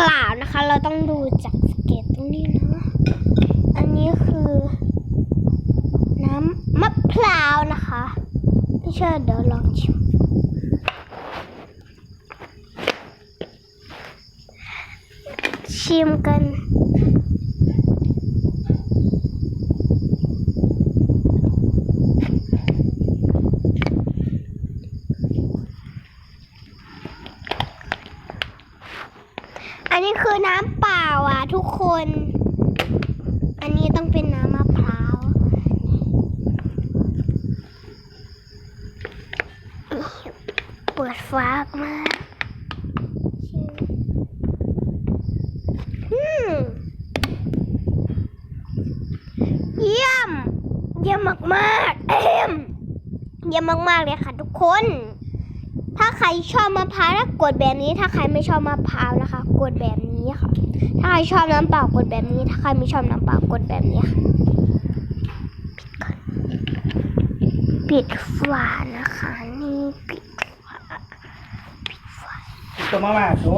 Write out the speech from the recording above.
เปล่านะคะ เราต้องดูจากสเก็ตตรงนี้นะ อันนี้คือ น้ำมะพร้าวนะคะไม่เชื่อเดี๋ยวลองชิมชิมกัน นนี้คือน้ำเปล่าอะ ทุกคน อันนี้ต้องเป็นน้ำมะพร้าว เปิดฟ้ากมาชิมอืมเยี่ยม เยี่ยมมากๆเอิ่มเยี่ยมมากๆเลยค่ะทุกคน รชอบมะพร้าวกดแบบนี้ ถ้าใครไม่ชอบมะพร้าวนะคะ กดแบบนี้ค่ะ ถ้าใครชอบน้ำเปล่ากดแบบนี้ ถ้าใครไม่ชอบน้ำเปล่ากดแบบนี้ค่ะปิดฝานะคะนี่ปิดฝาปิดฝาตัวมาม่าโซ่